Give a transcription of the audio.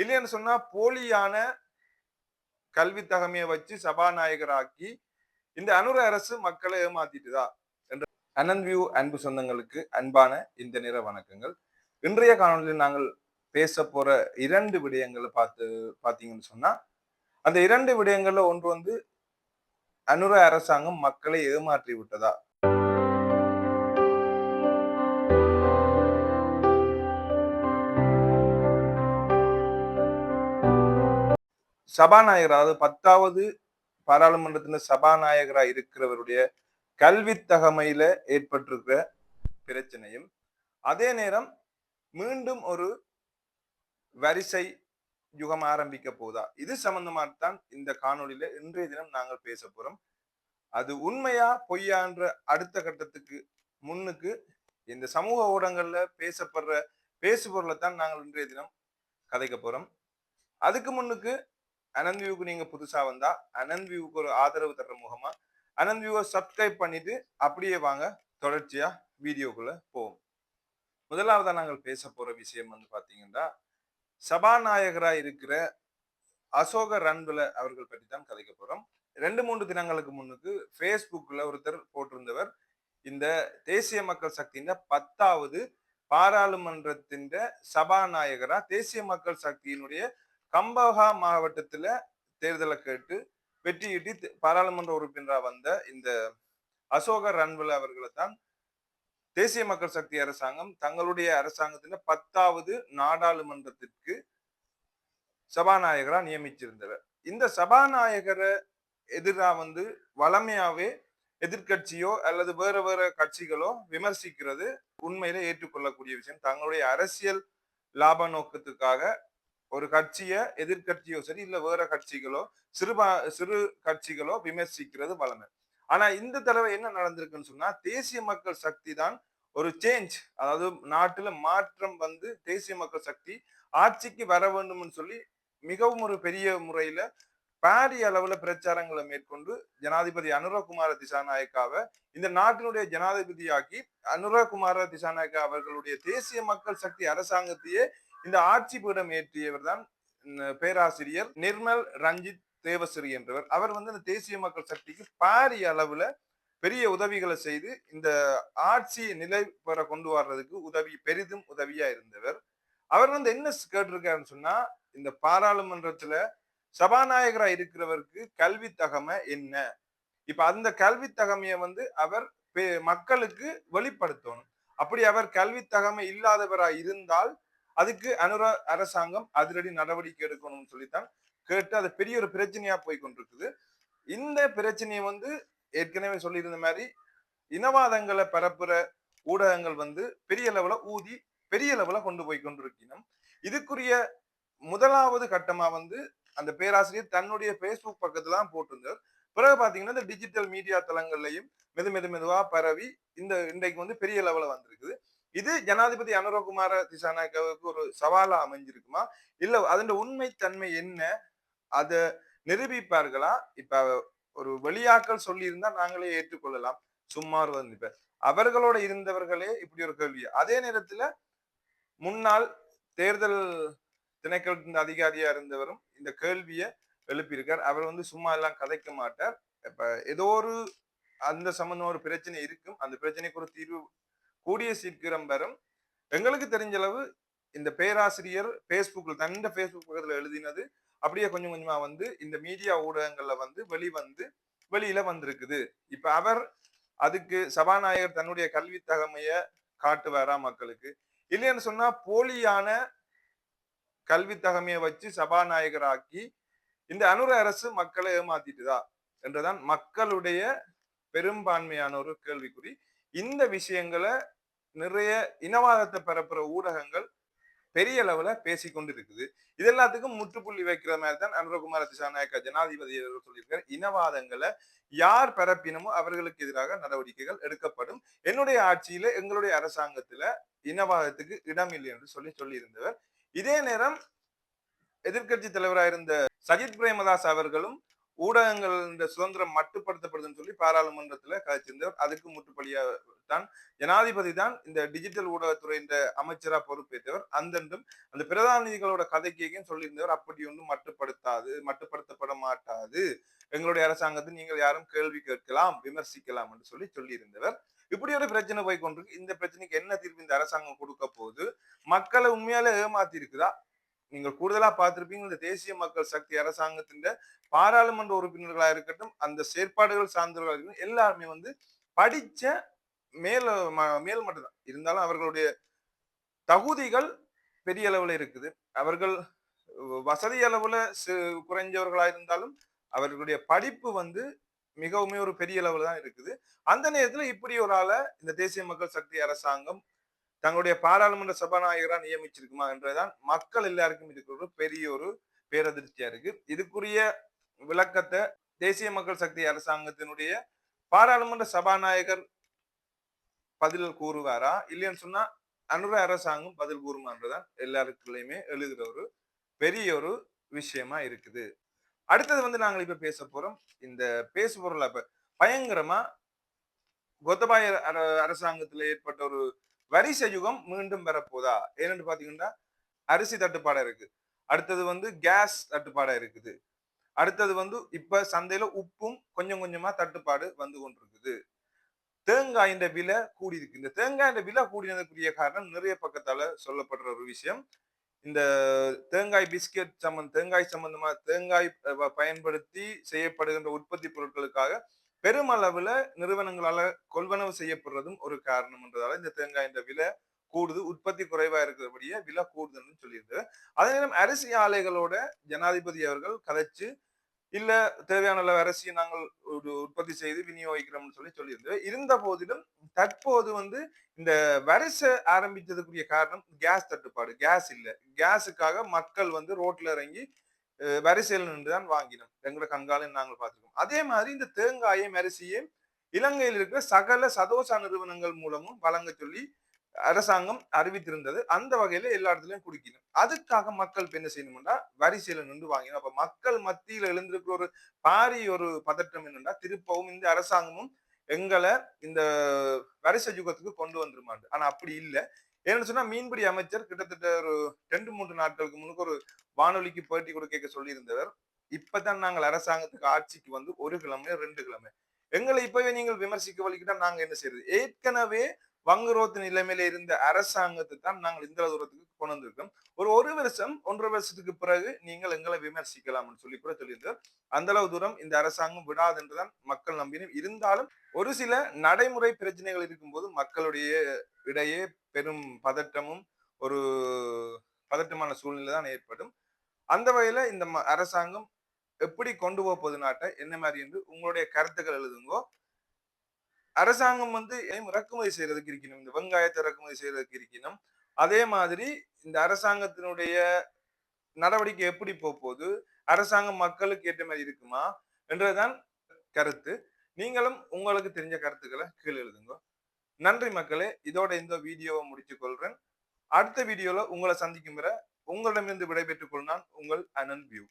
இல்லைன்னு சொன்னா போலியான கல்வி தகமையை வச்சு சபாநாயகராக்கி இந்த அனுர அரசு மக்களை ஏமாத்திட்டுதா என்ற அனந்த் வியூ அன்பு சொந்தங்களுக்கு அன்பான இந்த நிற வணக்கங்கள். இன்றைய காணொலியில் நாங்கள் பேச போற இரண்டு விடயங்களை பார்த்து பார்த்தீங்கன்னு சொன்னா அந்த இரண்டு விடயங்கள்ல ஒன்று வந்து அனுர அரசாங்கம் மக்களை ஏமாற்றி விட்டதா? சபாநாயகர் அதாவது பத்தாவது பாராளுமன்றத்தின் சபாநாயகராக இருக்கிறவருடைய கல்வி தகமையில ஏற்பட்டிருக்கிற பிரச்சனையும் அதே நேரம் மீண்டும் ஒரு வரிசை யுகம் ஆரம்பிக்க போதா? இது சம்பந்தமாகத்தான் இந்த காணொலியில இன்றைய தினம் நாங்கள் பேச போறோம். அது உண்மையா பொய்யான்ற அடுத்த கட்டத்துக்கு முன்னுக்கு இந்த சமூக ஊடகங்கள்ல பேசப்படுற பேசுபொருளை தான் நாங்கள் இன்றைய தினம் கதைக்க போறோம். அதுக்கு முன்னுக்கு அனந்த் வியூக்கு நீங்க புதுசா வந்தா அனந்த் வியூக்கு ஒரு ஆதரவு தர்ற முகமா அனந்த் வியூவை சப்ஸ்கிரைப் பண்ணிட்டு அப்படியே வாங்க தொடர்ச்சியா வீடியோக்குள்ள போவோம். முதலாவதா நாங்கள் பேச போற விஷயம் வந்து பாத்தீங்கன்னா சபாநாயகரா இருக்கிற அசோக ரன்வில அவர்கள் பற்றி தான் கதைக்க போறோம். ரெண்டு மூன்று தினங்களுக்கு முன்னுக்கு ஃபேஸ்புக்ல ஒருத்தர் போட்டிருந்தவர் இந்த தேசிய மக்கள் சக்தியின் பத்தாவது பாராளுமன்றத்தின் சபாநாயகரா தேசிய மக்கள் சக்தியினுடைய கம்பஹா மாவட்டத்துல தேர்தலை கேட்டு வெற்றியீட்டி பாராளுமன்ற உறுப்பினராக வந்த இந்த அசோக ரன்வல் அவர்களை தான் தேசிய மக்கள் சக்தி அரசாங்கம் தங்களுடைய அரசாங்கத்தில் பத்தாவது நாடாளுமன்றத்திற்கு சபாநாயகரா நியமிச்சிருந்தவர் இந்த சபாநாயகரை எதிராக வந்து வளமையாவே எதிர்க்கட்சியோ அல்லது வேற வேற கட்சிகளோ விமர்சிக்கிறது உண்மையில ஏற்றுக்கொள்ளக்கூடிய விஷயம். தங்களுடைய அரசியல் லாப நோக்கத்துக்காக ஒரு கட்சியை எதிர்கட்சியோ சரி இல்ல வேற கட்சிகளோ சிறுபா சிறு கட்சிகளோ விமர்சிக்கிறது வளமை ஆனா இந்த தடவை என்ன நடந்திருக்குன்னு சொன்னா தேசிய மக்கள் சக்தி தான் ஒரு சேஞ்ச் அதாவது நாட்டுல மாற்றம் வந்து தேசிய மக்கள் சக்தி ஆட்சிக்கு வர வேண்டும்னு சொல்லி மிகவும் ஒரு பெரிய முறையில பாரிய அளவுல பிரச்சாரங்களை மேற்கொண்டு ஜனாதிபதி அனுரகுமார திசாநாயக்காவை இந்த நாட்டினுடைய ஜனாதிபதியாக்கி அனுரகுமார திசாநாயக்கா அவர்களுடைய தேசிய மக்கள் சக்தி அரசாங்கத்தையே இந்த ஆட்சி பீடம் ஏற்றியவர் தான் பேராசிரியர் நிர்மல் ரஞ்சித் தேவஸ்ரீ என்றவர். அவர் வந்து இந்த தேசிய மக்கள் சக்திக்கு பாரிய அளவுல பெரிய உதவிகளை செய்து இந்த ஆட்சி நிலை பெற கொண்டு வர்றதுக்கு உதவி பெரிதும் உதவியா இருந்தவர். அவர் வந்து என்ன கேட்டிருக்காருன்னு சொன்னா இந்த பாராளுமன்றத்துல சபாநாயகரா இருக்கிறவருக்கு கல்வி தகமை என்ன? இப்ப அந்த கல்வி தகமையை வந்து அவர் மக்களுக்கு வெளிப்படுத்தணும். அப்படி அவர் கல்வி தகமை இல்லாதவரா இருந்தால் அதுக்கு அனுர அரசாங்கம் அதிரடி நடவடிக்கை எடுக்கணும்னு சொல்லித்தான் கேட்டு அது பெரிய ஒரு பிரச்சனையா போய் கொண்டிருக்குது. இந்த பிரச்சனையை வந்து ஏற்கனவே சொல்லியிருந்த மாதிரி இனவாதங்களை பரப்புற ஊடகங்கள் வந்து பெரிய லெவல ஊதி பெரிய லெவல கொண்டு போய் கொண்டிருக்கணும் இதுக்குரிய முதலாவது கட்டமா வந்து அந்த பேராசிரியர் தன்னுடைய ஃபேஸ்புக் பக்கத்துல தான் போட்டிருந்தார். பிறகு பாத்தீங்கன்னா இந்த டிஜிட்டல் மீடியா தளங்கள்லையும் மெது மெது மெதுவா பரவி இந்த இன்றைக்கு வந்து பெரிய லெவல வந்திருக்குது. இது ஜனாதிபதி அனுரகுமார திசாநாயக்காவுக்கு ஒரு சவாலா அமைஞ்சிருக்குமா? இல்ல அதன் உண்மைத்தன்மை என்ன? அத நிரூபிப்பார்களா? இப்ப ஒரு வெளியாக்கள் சொல்லியிருந்தா நாங்களே ஏற்றுக்கொள்ளலாம். சும்மா வந்து இப்ப அவர்களோட இருந்தவர்களே இப்படி ஒரு கேள்வி. அதே நேரத்துல முன்னாள் தேர்தல் திணைக்களத்தின் அதிகாரியா இருந்தவரும் இந்த கேள்வியை எழுப்பியிருக்கார். அவர் வந்து சும்மா எல்லாம் கதைக்க மாட்டார். இப்ப ஏதோ ஒரு அந்த சம்பந்தம் ஒரு பிரச்சனை இருக்கும். அந்த பிரச்சனைக்கு ஒரு தீர்வு கூடிய சீக்கிரம் வரும். எங்களுக்கு தெரிஞ்ச அளவு இந்த பேராசிரியர் ஃபேஸ்புக்கில் தந்த ஃபேஸ்புக் பக்கத்தில் எழுதினது அப்படியே கொஞ்சம் கொஞ்சமாக வந்து இந்த மீடியா ஊடகங்களில் வந்து வெளிவந்து வெளியில வந்திருக்குது. இப்போ அவர் அதுக்கு சபாநாயகர் தன்னுடைய கல்வி தகமைய காட்டுவாரா மக்களுக்கு? இல்லைன்னு சொன்னா போலியான கல்வி தகமையை வச்சு சபாநாயகராக்கி இந்த அனுர அரசு மக்களை ஏமாத்திட்டுதா என்றுதான் மக்களுடைய பெரும்பான்மையான ஒரு கேள்விக்குறி. இந்த விஷயங்களை நிறைய இனவாதத்தை பரப்புற ஊடகங்கள் பெரிய அளவுல பேசிக்கொண்டு இருக்குது இது எல்லாத்துக்கும் முற்றுப்புள்ளி வைக்கிற மாதிரி தான் அனுரகுமார திசாநாயக்க ஜனாதிபதி அவர்கள் சொல்லியிருக்காரு. இனவாதங்களை யார் பரப்பினமோ அவர்களுக்கு எதிராக நடவடிக்கைகள் எடுக்கப்படும். என்னுடைய ஆட்சியில எங்களுடைய அரசாங்கத்துல இனவாதத்துக்கு இடம் இல்லை என்று சொல்லி சொல்லியிருந்தவர். இதே நேரம் எதிர்க்கட்சி தலைவராக இருந்த சஜித் பிரேமதாஸ் அவர்களும் ஊடகங்கள் இந்த சுதந்திரம் மட்டுப்படுத்தப்படுதுன்னு சொல்லி பாராளுமன்றத்தில் கதைச்சிருந்தவர். அதுக்கு முற்றுப்படியா தான் ஜனாதிபதி தான் இந்த டிஜிட்டல் ஊடகத்துறை இந்த அமைச்சராக பொறுப்பேற்றவர். அந்தண்டும் அந்த பிரதானிகளோட கதைக்கையும் சொல்லியிருந்தவர். அப்படி ஒன்றும் மட்டுப்படுத்தாது மட்டுப்படுத்தப்பட மாட்டாது. எங்களுடைய அரசாங்கத்தை நீங்கள் யாரும் கேள்வி கேட்கலாம் விமர்சிக்கலாம் என்று சொல்லி சொல்லியிருந்தவர். இப்படி ஒரு பிரச்சனை போய் கொண்டிருக்கு இந்த பிரச்சனைக்கு என்ன தீர்வு இந்த அரசாங்கம் கொடுக்க போகுது? மக்களை உண்மையால ஏமாத்தி இருக்குதா நீங்கள் கூடுதலா பார்த்துருப்பீங்க இந்த தேசிய மக்கள் சக்தி அரசாங்கத்தின் பாராளுமன்ற உறுப்பினர்களா இருக்கட்டும் அந்த செயற்பாடுகள் சார்ந்தவர்களாக இருக்கட்டும் எல்லாருமே வந்து படிச்ச மேல மேல் மட்டும்தான். இருந்தாலும் அவர்களுடைய தகுதிகள் பெரிய அளவுல இருக்குது. அவர்கள் வசதி அளவுல குறைஞ்சவர்களா இருந்தாலும் அவர்களுடைய படிப்பு வந்து மிகவுமே ஒரு பெரிய அளவில் தான் இருக்குது. அந்த நேரத்துல இப்படி ஒரு ஆளை இந்த தேசிய மக்கள் சக்தி அரசாங்கம் தங்களுடைய பாராளுமன்ற சபாநாயகரா நியமிச்சிருக்குமா என்றுதான் மக்கள் எல்லாருக்கும் இருக்கிற ஒரு பெரிய ஒரு பேரதிர்ச்சியா இருக்கு. இதுக்குரிய விளக்கத்தை தேசிய மக்கள் சக்தி அரசாங்கத்தினுடைய பாராளுமன்ற சபாநாயகர் பதில் கூறுவாரா? இல்லைன்னு சொன்னா அனுர அரசாங்கம் பதில் கூறுமான்றதான் எல்லாருக்குள்ளயுமே எழுதுகிற ஒரு பெரிய ஒரு விஷயமா இருக்குது. அடுத்தது வந்து நாங்கள் இப்ப பேச போறோம். இந்த பேசு பொருள் அப்ப பயங்கரமா கொத்தபாய அரசாங்கத்துல ஏற்பட்ட ஒரு வரிசை யுகம் மீண்டும் பெறப்போதா ஏன்னு பாத்தீங்கன்னா அரிசி தட்டுப்பாடா இருக்கு. அடுத்தது வந்து கேஸ் தட்டுப்பாடா இருக்குது. அடுத்தது வந்து இப்ப சந்தையில உப்பும் கொஞ்சம் கொஞ்சமா தட்டுப்பாடு வந்து கொண்டிருக்குது. தேங்காயின் விலை கூடி இருக்கு இந்த தேங்காயின் விலை கூடினதுக்குரிய காரணம் நிறைய பக்கத்தால சொல்லப்படுற ஒரு விஷயம். இந்த தேங்காய் பிஸ்கெட் சம்மந்த தேங்காய் சம்பந்தமா தேங்காய் பயன்படுத்தி செய்யப்படுகின்ற உற்பத்தி பொருட்களுக்காக பெருமளவுல நிறுவனங்களால கொள்வனவு செய்யப்படுறதும் ஒரு காரணம்ன்றதால இந்த தேங்காய் விலை கூடுது உற்பத்தி குறைவா இருக்கிறபடியே விலை கூடுதுன்னு சொல்லியிருக்கு. அதே நேரம் அரிசி ஆலைகளோட ஜனாதிபதி அவர்கள் கதைச்சு இல்ல தேவையான அளவு அரிசியை நாங்கள் ஒரு உற்பத்தி செய்து விநியோகிக்கிறோம்னு சொல்லி சொல்லியிருந்தது இருந்த போதிலும் தற்போது வந்து இந்த வரிசை ஆரம்பித்ததுக்குரிய காரணம் கேஸ் தட்டுப்பாடு கேஸ் இல்லை. கேஸுக்காக மக்கள் வந்து ரோட்ல இறங்கி வரிசையில் நின்று தான் வாங்கினோம். எங்களோட கங்காலையும் நாங்கள் பார்த்துருக்கோம். அதே மாதிரி இந்த தேங்காயை அரிசியும் இலங்கையில் இருக்கிற சகல சதோசா நிறுவனங்கள் மூலமும் வழங்க சொல்லி அரசாங்கம் அறிவித்திருந்தது. அந்த வகையில எல்லா இடத்துலயும் குடிக்கணும். அதுக்காக மக்கள் என்ன செய்யணும்னா வரிசையில நின்று வாங்கினோம். அப்ப மக்கள் மத்தியில எழுந்திருக்கிற ஒரு பாரி ஒரு பதட்டம் என்னன்னா திருப்பவும் இந்த அரசாங்கமும் எங்களை இந்த வரிசை யுகத்துக்கு கொண்டு வந்துருமாண்டு. ஆனா அப்படி இல்லை. ஏன்னு சொன்னா மீன்பிடி அமைச்சர் கிட்டத்தட்ட ஒரு ரெண்டு மூன்று நாட்களுக்கு முன்னுக்கு ஒரு வானொலிக்கு பேட்டி கொடுக்க சொல்லியிருந்தவர். இப்பதான் நாங்கள் அரசாங்கத்துக்கு ஆட்சிக்கு வந்து ஒரு கிழமை ரெண்டு கிழமை. எங்களை இப்பவே நீங்கள் விமர்சிக்க வலிக்கிட்டா நாங்க என்ன செய்யறது ஏற்கனவே வங்குரோத்து நிலைமையில இருந்த அரசாங்கத்தை தான் நாங்கள் இந்த தூரத்துக்கு கொண்டு வந்திருக்கோம். ஒரு ஒரு வருஷம் ஒன்றரை வருஷத்துக்கு பிறகு நீங்கள் எங்களை விமர்சிக்கலாம்னு சொல்லி கூட சொல்லியிருந்தார் அந்த அளவு தூரம் இந்த அரசாங்கம் விடாது என்றுதான் மக்கள் நம்பினும் இருந்தாலும் ஒரு சில நடைமுறை பிரச்சனைகள் இருக்கும்போது மக்களுடைய இடையே பெரும் பதட்டமும் ஒரு பதட்டமான சூழ்நிலை தான் ஏற்படும். அந்த வகையில இந்த அரசாங்கம் எப்படி கொண்டு போகுது நாட்டை என்ன மாதிரி என்று உங்களுடைய கருத்துக்கள் எழுதுங்கோ. அரசாங்கம் வந்து இறக்குமதி செய்யறதுக்கு இருக்கணும் இந்த வெங்காயத்தை இறக்குமதி செய்யறதுக்கு இருக்கணும் அதே மாதிரி இந்த அரசாங்கத்தினுடைய நடவடிக்கை எப்படி போகுது அரசாங்கம் மக்களுக்கு ஏற்ற மாதிரி இருக்குமா என்றதுதான் கருத்து. நீங்களும் உங்களுக்கு தெரிஞ்ச கருத்துக்களை கீழே எழுதுங்க. நன்றி மக்களே. இதோட இந்த வீடியோவை முடித்துக் கொள்றேன். அடுத்த வீடியோல உங்களை சந்திக்கும் வரை உங்களிடமிருந்து விடைபெற்றுக் கொள்ளான் உங்கள் அனன் வியூ.